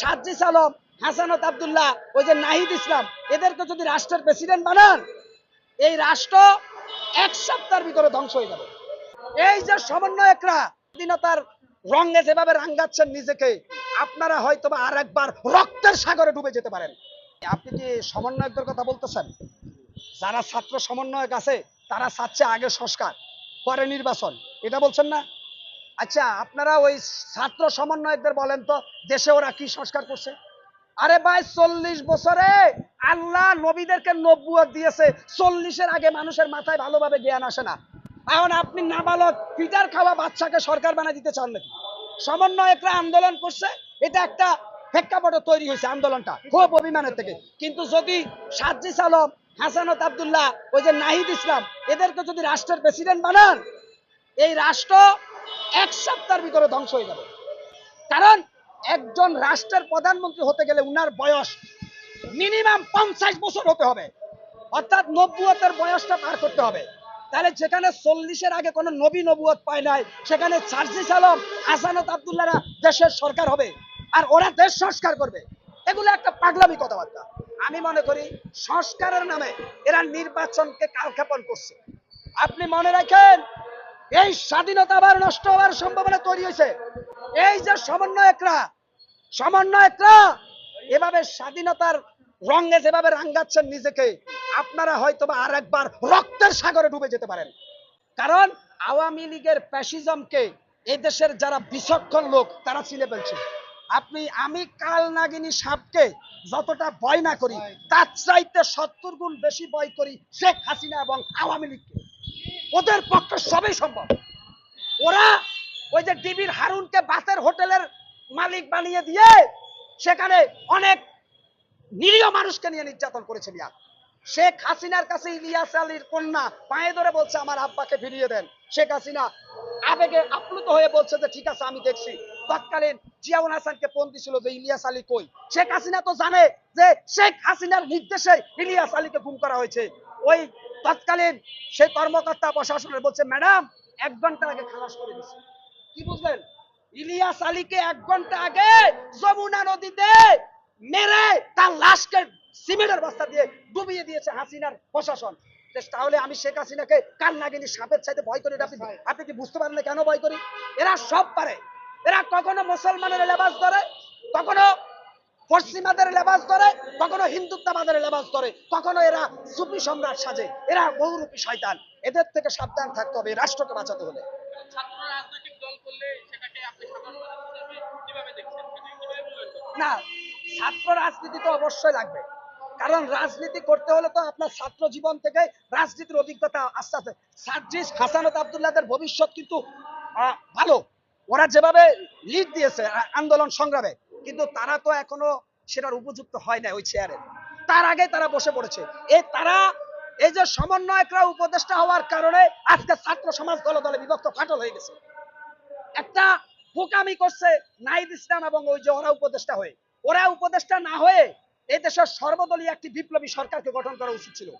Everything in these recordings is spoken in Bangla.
সাজ্জিস আলম হাসানত আব্দুল্লাহ ওই যে নাহিদ ইসলাম, এদেরকে যদি রাষ্ট্রের প্রেসিডেন্ট বানান, এই রাষ্ট্র এক সপ্তাহের ভিতরে ধ্বংস হয়ে যাবে। এই যে সমন্বয়করা, স্বাধীনতার রঙে যেভাবে রাঙ্গাচ্ছেন নিজেকে, আপনারা হয়তো বা আর একবার রক্তের সাগরে ডুবে যেতে পারেন। আপনি কি সমন্বয়কদের কথা বলতেছেন? যারা ছাত্র সমন্বয়ক আছে, তারা চাচ্ছে আগে সংস্কার, পরে নির্বাচন, এটা বলছেন না? আচ্ছা আপনারা ওই ছাত্র সমন্বয়কদের বলেন তো, দেশে ওরা কি সংস্কার করছে? আরে ভাই, চল্লিশ বছরে আল্লাহ নবীদেরকে নব্বুয় দিয়েছে। চল্লিশের আগে মানুষের মাথায় ভালোভাবে জ্ঞান আসে না। এখন আপনি নাবালক, পিটার খাওয়া বাচ্চাকে সরকার বানায় দিতে চান নাকি? সমন্বয়করা আন্দোলন করছে, এটা একটা প্রেক্ষাপটে তৈরি হয়েছে আন্দোলনটা, খুব অভিমানের থেকে। কিন্তু যদি সাজ্জিস আলম হাসানত আব্দুল্লাহ, ওই যে নাহিদ ইসলাম, এদেরকে যদি রাষ্ট্রের প্রেসিডেন্ট বানান, এই রাষ্ট্র এক সপ্তাহের ভিতরে ধ্বংস হয়ে যাবে। কারণ একজন রাষ্ট্রের প্রধানমন্ত্রী হতে গেলে উনার বয়স মিনিমাম পঞ্চাশ বছর হতে হবে। অর্থাৎ নব্বুয়তের বয়সটা পার করতে হবে। তাহলে যেখানে চল্লিশের আগে কোনো নবী নবুয়ত পায় নাই, সেখানে সার্জিস আলম হাসানত আবদুল্লাহরা দেশের সরকার হবে আর ওরা দেশ সংস্কার করবে। এগুলো একটা পাগলামি কথাবার্তা। আমি মনে করি সংস্কারের নামে এরা নির্বাচনকে কালক্ষেপণ করছে। আপনি মনে রাখেন এই স্বাধীনতা আবার নষ্ট হওয়ার সম্ভাবনা তৈরি হয়েছে। এই যে সমন্বয়করা সমন্বয়করা এভাবে স্বাধীনতার রঙে যেভাবে রাঙ্গাচ্ছেন নিজেকে, আপনারা হয়তো আর একবার রক্তের সাগরে ডুবে যেতে পারেন। কারণ আওয়ামী লীগের প্যাসিজমকে এই দেশের যারা বিচক্ষণ লোক, তারা চিনে ফেলছে। আপনি, আমি কাল নাগিনী সাপকে যতটা ভয় না করি, তার চাইতে সত্তর গুণ বেশি ভয় করি শেখ হাসিনা এবং আওয়ামী লীগকে। ওদের পক্ষে সবই সম্ভব। ওরা ওই যে ডিবির হারুনকে বাসের হোটেলের মালিক বানিয়ে দিয়ে সেখানে অনেক নিরীহ মানুষকে নিয়ে নির্যাতন করেছে মিয়া। শেখ হাসিনার কাছে ইলিয়াস আলীর কন্যা পায়ে ধরে বলছে, আমার আব্বাকে ফিরিয়ে দেন। শেখ হাসিনা আবেগে আপ্লুত হয়ে বলছে যে, ঠিক আছে, আমি দেখছি। তৎকালীন জিয়াউল হাসানকে ফোন দিছিল যে ইলিয়াস আলী কই? শেখ হাসিনা তো জানে যে শেখ হাসিনার নির্দেশে ইলিয়াস আলীকে গুম করা হয়েছে। ওই তৎকালীন সেই কর্মকর্তা প্রশাসনের বলছে ম্যাডাম এক ঘণ্টা আগে খালাস করে দিছে। কি বুঝলেন? ইলিয়াস আলীকে এক ঘণ্টা আগে যমুনা নদীতে মেরে তার লাশকে সিমেন্টের বস্তা দিয়ে ডুবিয়ে দিয়েছে হাসিনার প্রশাসন। তাহলে আমি শেখ হাসিনাকে কান নাগিনি সাপের চাইতে ভয় করি? আপনি আপনি কি বুঝতে পারেন না কেন ভয় করি? এরা সব পারে। এরা কখনো মুসলমানের লেবাস ধরে কখনো পশ্চিমাদের লেবাস ধরে কখনো হিন্দুত্ববাদের লেবাস ধরে কখনো এরা সুফি সম্রাট সাজে এরা বহুরূপী শয়তান। এদের থেকে সাবধান থাকতে হবে রাষ্ট্রকে বাঁচাতে হলে? না ছাত্র রাজনীতি তো অবশ্যই লাগবে। কারণ রাজনীতি করতে হলে তো আপনার ছাত্র জীবন থেকে রাজনীতির অভিজ্ঞতা আস্তে আস্তে। সার্জিস হাসানত আবদুল্লাহদের ভবিষ্যৎ কিন্তু ভালো। ওরা যেভাবে লিড দিয়েছে আন্দোলন সংগ্রামে, কিন্তু তারা তো এখনও সেটার উপযুক্ত হয় না ওই চেয়ারে তার আগে তারা বসে পড়েছে। এই তারা, এই যে সমন্বয়করা উপদেষ্টা হওয়ার কারণে আজকে ছাত্র সমাজ দলে দলে বিভক্ত ফাটল হয়ে গেছে। একটা বোকামি করছে নাইদ ইসলাম এবং ওই যে ওরা উপদেষ্টা হয়ে। ওরা উপদেষ্টা না হয়ে এই দেশের সর্বদলীয় একটি বিপ্লবী সরকারকে গঠন করা উচিত ছিল।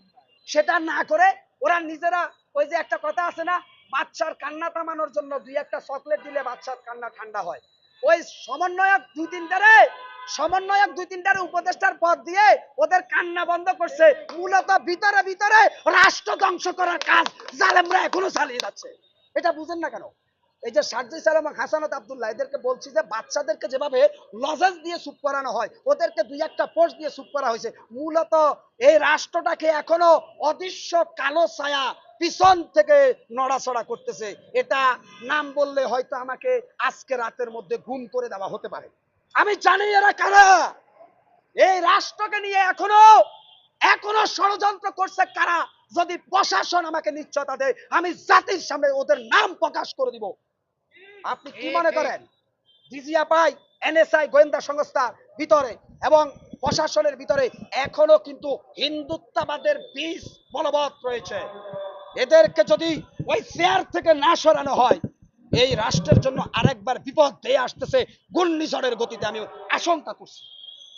সেটা না করে ওরা নিজেরা, ওই যে একটা কথা আছে না বাচ্চার কান্না থামানোর জন্য দুই একটা চকলেট দিলে বাচ্চার কান্না ঠান্ডা হয়। ওই সমন্বয়ক দুই তিনটারে, সমন্বয়ক দুই তিনটারে উপদেষ্টার পদ দিয়ে ওদের কান্না বন্ধ করছে। মূলত ভিতরে ভিতরে রাষ্ট্র ধ্বংস করার কাজ জালেমরা এখনও চালিয়ে যাচ্ছে। এটা বুঝেন না কেন? এই যে সার্জিস আলম এবং হাসানত আবদুল্লাহ, এদেরকে বলছি যে বাচ্চাদেরকে যেভাবে লজেন্স দিয়ে সুপ করানো হয়, ওদেরকে দুই একটা পোস্ট দিয়ে সুপ করা হয়েছে। মূলত এই রাষ্ট্রটাকে এখনও অদৃশ্য কালো ছায়া পিছন থেকে নড়াচড়া করতেছে। এটা নাম বললে হয়তো আমাকে আজকে রাতের মধ্যে গুম করে দেওয়া হতে পারে। আমি জানি এরা কারা। এই রাষ্ট্রকে নিয়ে এখনও এখনও ষড়যন্ত্র করছে কারা? যদি প্রশাসন আমাকে নিশ্চয়তা দেয় আমি জাতির সামনে ওদের নাম প্রকাশ করে দিব। আপনি কি মনে করেন? ডিজিএফআই এনএসআই গোয়েন্দা সংস্থার ভিতরে এবং প্রশাসনের ভিতরে এখনও কিন্তু হিন্দুত্ববাদের বীজ বলবৎ রয়েছে। এদেরকে যদি ওই চেয়ার থেকে না সরানো হয়, এই রাষ্ট্রের জন্য আরেকবার বিপদ দিয়ে আসতেছে, ঘূর্ণিঝড়ের গতিতে আমি আশঙ্কা করছি।